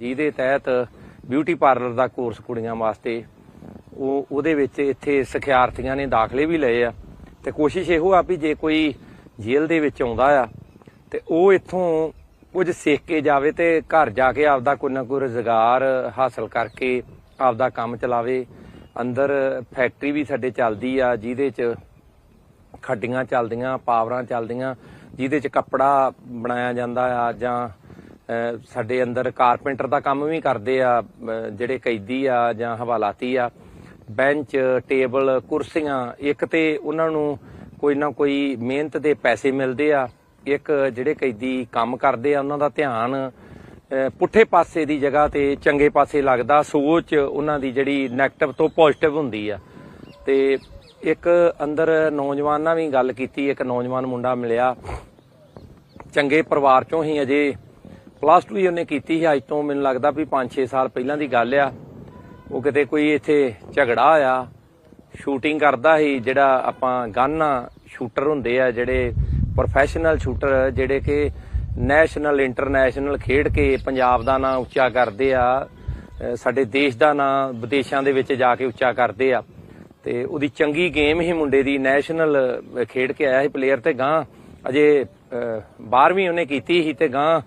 ਜਿਹਦੇ ਤਹਿਤ beauty parlour ਦਾ course ਕੁੜੀਆਂ ਵਾਸਤੇ ਉਹ, ਉਹਦੇ ਵਿੱਚ ਇੱਥੇ ਸਿਖਿਆਰਥੀਆਂ ਨੇ ਦਾਖਲੇ ਵੀ ਲਏ ਆ। ਤੇ ਕੋਸ਼ਿਸ਼ ਇਹੋ ਆ ਵੀ ਜੇ ਕੋਈ ਜੇਲ੍ਹ ਦੇ ਵਿੱਚ ਆਉਂਦਾ ਆ, ਤੇ ਉਹ ਇੱਥੋਂ ਕੁਝ ਸਿੱਖ ਕੇ ਜਾਵੇ ਤੇ ਘਰ ਜਾ ਕੇ ਆਪਦਾ ਕੋਈ ਨਾ ਕੋਈ ਰੁਜ਼ਗਾਰ ਹਾਸਲ ਕਰਕੇ ਆਪਦਾ ਕੰਮ ਚਲਾਵੇ। ਅੰਦਰ ਫੈਕਟਰੀ ਵੀ ਸਾਡੇ ਚੱਲਦੀ ਆ, ਜਿਹਦੇ 'ਚ ਖੱਡੀਆਂ ਚੱਲਦੀਆਂ, ਪਾਵਰਾਂ ਚੱਲਦੀਆਂ, ਜਿਹਦੇ 'ਚ ਕੱਪੜਾ ਬਣਾਇਆ ਜਾਂਦਾ ਆ ਜਾਂ ਸਾਡੇ ਅੰਦਰ ਕਾਰਪੈਂਟਰ ਦਾ ਕੰਮ ਵੀ ਕਰਦੇ ਆ ਜਿਹੜੇ ਕੈਦੀ ਆ ਜਾਂ ਹਵਾਲਾਤੀ ਆ, ਬੈਂਚ, ਟੇਬਲ, ਕੁਰਸੀਆਂ, ਇੱਕ ਤੇ ਉਹਨਾਂ ਨੂੰ ਕੋਈ ਨਾ ਕੋਈ ਮਿਹਨਤ ਦੇ ਪੈਸੇ ਮਿਲਦੇ ਆ, ਇੱਕ ਜਿਹੜੇ ਕੈਦੀ ਕੰਮ ਕਰਦੇ ਆ, ਉਹਨਾਂ ਦਾ ਧਿਆਨ ਪੁੱਠੇ ਪਾਸੇ ਦੀ ਜਗ੍ਹਾ ਤੇ ਚੰਗੇ ਪਾਸੇ ਲੱਗਦਾ, ਸੋਚ ਉਹਨਾਂ ਦੀ ਜਿਹੜੀ 네ਗੇਟਿਵ ਤੋਂ ਪੋਜ਼ਿਟਿਵ ਹੁੰਦੀ ਆ। ਤੇ ਇੱਕ ਅੰਦਰ ਨੌਜਵਾਨ ਨਾਲ ਵੀ ਗੱਲ ਕੀਤੀ, ਇੱਕ ਨੌਜਵਾਨ ਮੁੰਡਾ ਮਿਲਿਆ, ਚੰਗੇ ਪਰਿਵਾਰ ਚੋਂ ਹੀ ਅਜੇ ਪਲੱਸ 2 ਹੀ ਉਹਨੇ ਕੀਤੀ ਸੀ, ਅੱਜ ਤੋਂ ਮੈਨੂੰ ਲੱਗਦਾ ਵੀ 5-6 ਸਾਲ ਪਹਿਲਾਂ ਦੀ ਗੱਲ ਆ। ਉਹ ਕਿਤੇ ਕੋਈ ਇੱਥੇ ਝਗੜਾ ਆ ਸ਼ੂਟਿੰਗ ਕਰਦਾ ਸੀ, ਜਿਹੜਾ ਆਪਾਂ ਗਨ ਸ਼ੂਟਰ ਹੁੰਦੇ ਆ, ਜਿਹੜੇ ਪ੍ਰੋਫੈਸ਼ਨਲ ਸ਼ੂਟਰ ਜਿਹੜੇ ਕਿ ਨੈਸ਼ਨਲ ਇੰਟਰਨੈਸ਼ਨਲ ਖੇਡ ਕੇ ਪੰਜਾਬ ਦਾ ਨਾਂ ਉੱਚਾ ਕਰਦੇ ਆ ਸਾਡੇ ਦੇਸ਼ ਦਾ ਨਾਂ ਵਿਦੇਸ਼ਾਂ ਦੇ ਵਿੱਚ ਜਾ ਕੇ ਉੱਚਾ ਕਰਦੇ ਆ। ਤੇ ਉਹਦੀ ਚੰਗੀ ਗੇਮ ਹੀ ਮੁੰਡੇ ਦੀ ਨੈਸ਼ਨਲ ਖੇਡ ਕੇ ਆਇਆ ਸੀ ਪਲੇਅਰ ਤੇ ਗਾਂ ਅਜੇ 12ਵੀਂ ਉਹਨੇ ਕੀਤੀ ਸੀ ਤੇ ਗਾਂ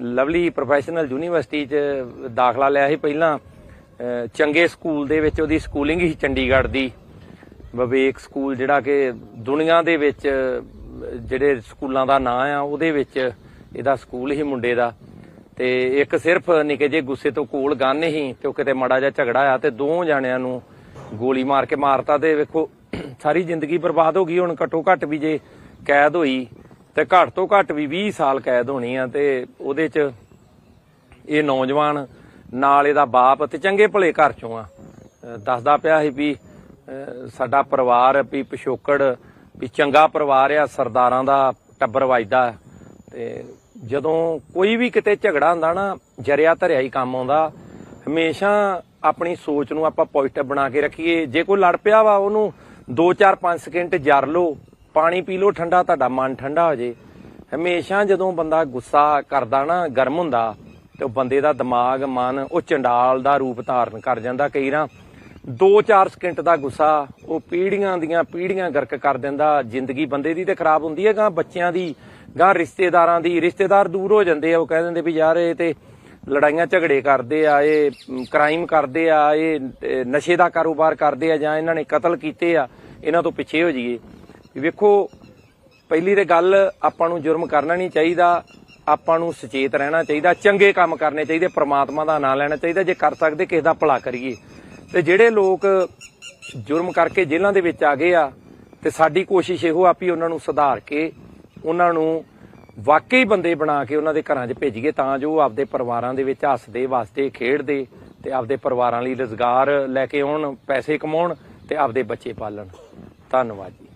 ਲਵਲੀ ਪ੍ਰੋਫੈਸ਼ਨਲ ਯੂਨੀਵਰਸਿਟੀ ਚ ਦਾਖਲਾ ਲਿਆ ਸੀ ਪਹਿਲਾਂ। ਚੰਗੇ ਸਕੂਲ ਦੇ ਵਿੱਚ ਉਹਦੀ ਸਕੂਲਿੰਗ ਹੀ ਚੰਡੀਗੜ੍ਹ ਦੀ। ਵਿਵੇਕ ਸਕੂਲ ਜਿਹੜਾ ਕਿ ਦੁਨੀਆ ਦੇ ਵਿੱਚ ਜਿਹੜੇ ਸਕੂਲਾਂ ਦਾ ਨਾਂ ਆ, ਉਹਦੇ ਵਿੱਚ ਇਹਦਾ ਸਕੂਲ ਹੀ ਮੁੰਡੇ ਦਾ। ਤੇ ਇੱਕ ਸਿਰਫ ਨਿੱਕੇ ਜੇ ਗੁੱਸੇ ਤੋਂ ਕੋਲ ਗੰਨ ਹੀ, ਤੇ ਉਹ ਕਿਤੇ ਮੜਾ ਜਿਹਾ ਝਗੜਾ ਆ ਤੇ ਦੋ ਜਾਣਿਆਂ ਨੂੰ ਗੋਲੀ ਮਾਰ ਕੇ ਮਾਰਤਾ ਤੇ ਵੇਖੋ, ਸਾਰੀ ਜ਼ਿੰਦਗੀ ਬਰਬਾਦ ਹੋ ਗਈ, ਹੁਣ ਘੱਟੋ ਘੱਟ ਵੀ ਜੇ ਕੈਦ ਹੋਈ ਤੇ ਘੱਟ ਤੋਂ ਘੱਟ ਵੀ 20 ਸਾਲ ਕੈਦ ਹੋਣੀ ਆ ਤੇ ਉਹਦੇ ਚ ਇਹ ਨੌਜਵਾਨ ਨਾਲ ਇਹਦਾ ਬਾਪ ਤੇ ਚੰਗੇ ਭਲੇ ਘਰ ਚੋਂ ਆ। ਦੱਸਦਾ ਪਿਆ ਸੀ ਵੀ ਸਾਡਾ ਪਰਿਵਾਰ ਵੀ ਪਿਛੋਕੜ, ਵੀ ਚੰਗਾ ਪਰਿਵਾਰ ਆ, ਸਰਦਾਰਾਂ ਦਾ ਟੱਬਰ ਵੱਜਦਾ। ਤੇ ਜਦੋਂ ਕੋਈ ਵੀ ਕਿਤੇ ਝਗੜਾ ਹੁੰਦਾ ਨਾ, ਜਰਿਆ ਧਰਿਆ ਹੀ ਕੰਮ ਆਉਂਦਾ। ਹਮੇਸ਼ਾ ਆਪਣੀ ਸੋਚ ਨੂੰ ਆਪਾਂ ਪੋਜ਼ਿਟਿਵ ਬਣਾ ਕੇ ਰੱਖੀਏ। ਜੇ ਕੋਈ ਲੜ ਪਿਆ ਵਾ ਉਹਨੂੰ 2-4-5 ਸਕਿੰਟ ਜਰ ਲਓ। ਪਾਣੀ ਪੀ ਲਓ, ਠੰਡਾ ਤੁਹਾਡਾ ਮਨ ਠੰਡਾ ਹੋ ਜੇ। ਹਮੇਸ਼ਾ ਜਦੋਂ ਬੰਦਾ ਗੁੱਸਾ ਕਰਦਾ ਨਾ, ਗਰਮ ਹੁੰਦਾ, ਤੇ ਉਹ ਬੰਦੇ ਦਾ ਦਿਮਾਗ, ਮਨ, ਉਹ ਚੰਡਾਲ ਦਾ ਰੂਪ ਧਾਰਨ ਕਰ ਜਾਂਦਾ ਕਈ ਨਾ 2-4 ਸਕਿੰਟ ਦਾ ਗੁੱਸਾ, ਉਹ ਪੀੜੀਆਂ ਦੀਆਂ ਪੀੜੀਆਂ ਗਰਕ ਕਰ ਦਿੰਦਾ। ਜ਼ਿੰਦਗੀ ਬੰਦੇ ਦੀ ਤੇ ਖਰਾਬ ਹੁੰਦੀ ਹੈ, ਗਾਂ ਬੱਚਿਆਂ ਦੀ, ਗਾਂ ਰਿਸ਼ਤੇਦਾਰਾਂ ਦੀ। ਰਿਸ਼ਤੇਦਾਰ ਦੂਰ ਹੋ ਜਾਂਦੇ ਆ, ਉਹ ਕਹਿ ਦਿੰਦੇ ਵੀ ਯਾਰ ਇਹ ਤੇ ਲੜਾਈਆਂ ਝਗੜੇ ਕਰਦੇ ਆ, ਇਹ ਕ੍ਰਾਈਮ ਕਰਦੇ ਆ ਇਹ ਨਸ਼ੇ ਦਾ ਕਾਰੋਬਾਰ ਕਰਦੇ ਆ ਜਾਂ ਇਹਨਾਂ ਨੇ ਕਤਲ ਕੀਤੇ ਆ, ਇਹਨਾਂ ਤੋਂ ਪਿੱਛੇ ਹੋ ਜਾਈਏ। ਵੇਖੋ, ਪਹਿਲੀ ਤੇ ਗੱਲ ਆਪਾਂ ਨੂੰ ਜੁਰਮ ਕਰਨਾ ਨਹੀਂ ਚਾਹੀਦਾ, ਆਪਾਂ ਨੂੰ ਸੁਚੇਤ ਰਹਿਣਾ ਚਾਹੀਦਾ, ਚੰਗੇ ਕੰਮ ਕਰਨੇ ਚਾਹੀਦੇ, ਪ੍ਰਮਾਤਮਾ ਦਾ ਨਾਮ ਲੈਣਾ ਚਾਹੀਦਾ, ਜੇ ਕਰ ਸਕਦੇ ਕਿਸੇ ਦਾ ਭਲਾ ਕਰੀਏ। ਤੇ ਜਿਹੜੇ ਲੋਕ ਜੁਰਮ ਕਰਕੇ ਜੇਲ੍ਹਾਂ ਦੇ ਵਿੱਚ ਆ ਗਏ ਆ, ਤੇ ਸਾਡੀ ਕੋਸ਼ਿਸ਼ ਇਹੋ ਆ ਵੀ ਉਹਨਾਂ ਨੂੰ ਸੁਧਾਰ ਕੇ, ਉਹਨਾਂ ਨੂੰ ਵਾਕਈ ਬੰਦੇ ਬਣਾ ਕੇ ਉਹਨਾਂ ਦੇ ਘਰਾਂ 'ਚ ਭੇਜੀਏ, ਤਾਂ ਜੋ ਉਹ ਆਪਦੇ ਪਰਿਵਾਰਾਂ ਦੇ ਵਿੱਚ ਹੱਸਦੇ ਵਾਸਤੇ ਖੇਡਦੇ, ਤੇ ਆਪਦੇ ਪਰਿਵਾਰਾਂ ਲਈ ਰੁਜ਼ਗਾਰ ਲੈ ਕੇ ਆਉਣ, ਪੈਸੇ ਕਮਾਉਣ ਤੇ ਆਪਦੇ ਬੱਚੇ ਪਾਲਣ। ਧੰਨਵਾਦ ਜੀ।